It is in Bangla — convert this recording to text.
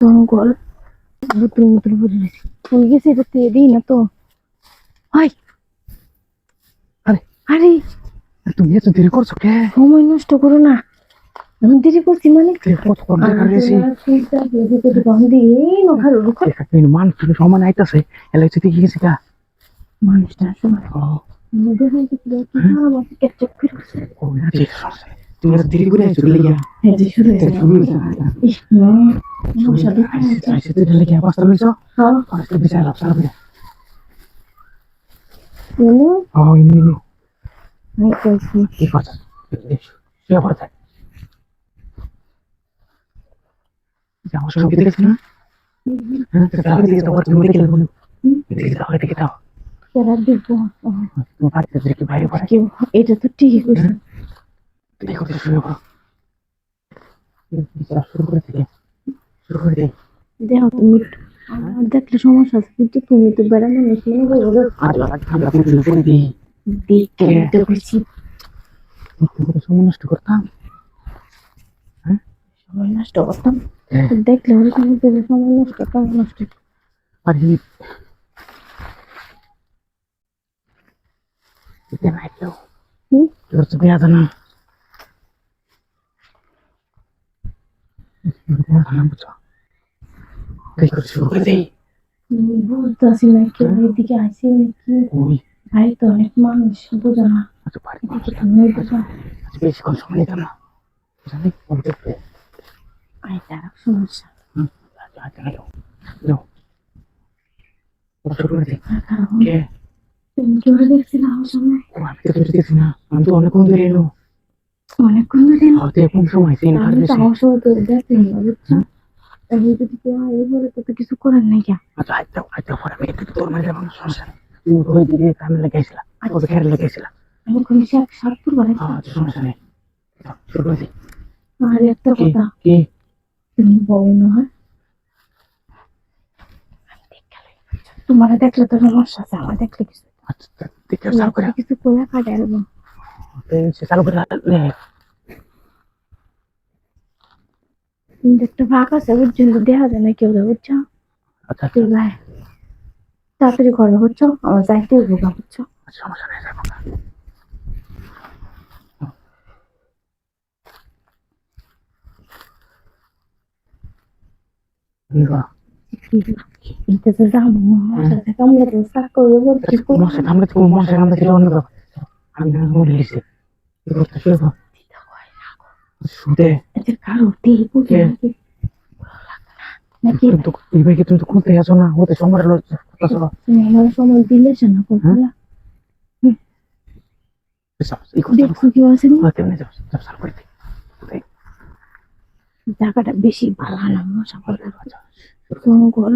জঙ্গল বুতুল বুতুল বুতুল তুই গেছে এটা তুই না তো? হাই। আরে। আরে। তুমি এত দেরি করছ কে? সময় নষ্ট করো না। আমি দেরি করছি মানে কতক্ষণ দেখা গেছি মানুষ সমান আইতাছে এলে যদি কি গেছি কা? মানুষটা সময় ও। ক্যাপচার করে বসে। ও না ঠিক আছে তুমি দেরি করে আইছো লেগে এই শুরু হয়েছে। ইস, না, সমস্যা দেখা হ্যাঁ, শুয়ে তো পড়ে। এটা তো। দেখো শুয়ে শুরু করে থেকে দেখো তুমি আমার দেখলে সমস্যা আছে কিন্তু তুমি তো বেড়া মানুষ মনে করো সময় নষ্ট করতাম। সময় নষ্ট করতাম। হ্যাঁ দেখলে সময় দেবে সময় নষ্ট করতাম নষ্ট। আর এই এটা তোর তো দেয়া জানা দেয়া জানা বুঝছ দেখো শুরু করে দিই বুঝতেছি না কেউ এদিকে আসে নাকি ওই ভাই তো অনেক মানুষ বোঝো না আচ্ছা বাড়ি এদিকে তুমি বোঝো আচ্ছা বেশিক্ষণ সময় নিতাম না জানি ফোন করতে আই সমস্যা আচ্ছা আচ্ছা যাও যাও ওরা শুরু করে দিই কে তুমি কি ওরা দেখছিলে আমার সামনে ও, আমি তো কিছু দেখছি না আমি তো অনেকক্ষণ ধরে এলো অনেকক্ষণ ধরে হয়তো কোন সময় তিন ঘর আমি বেশি আমার সময় তো দেখলাম না বুঝছ আমি যদি কেউ এই বলে তো কিছু করার নাই কে আচ্ছা আচ্ছা আচ্ছা পরে আমি একটু তোর মানে যাব সমস্যা নেই। তুমি ওই দিকে কামে লেগেছিলা ওদের খেয়াল লেগেছিলা আমি কোন সাতপুর বানাইছি আচ্ছা সমস্যা নেই। শুরু দিই আর একটা কথা। কি? তুমি বউ না হয়? তোমার দেখলে তো সমস্যা আছে আমার দেখলে কিছু। আচ্ছা দেখে চালু করে। কিছু করে কাটে আলবো চালু করে নে কিন্তু একটা ফাঁক আছে বুঝছেন তো? দেখা যায় না কেউ বুঝছ? আচ্ছা তুই ভাই তাড়াতাড়ি করবে বুঝছ আমার যাইতে বোকা বুঝছ? আচ্ছা, সমস্যা নেই যাব। আমি মরে গেছি কি করতে শুয়ে পড়। শুতে আচ্ছা কারও দিয়ে বুঝে নাকি নাকি এই ভাইকে তুমি তো খুলতে আছো না ওতে সময় হলো আমার সময় দিলে সে না করছিলা এই করতে দেখছ কি আছে কেমনে যাও যাও সার করে দিই জায়গাটা বেশি ভালো না মশা জঙ্গল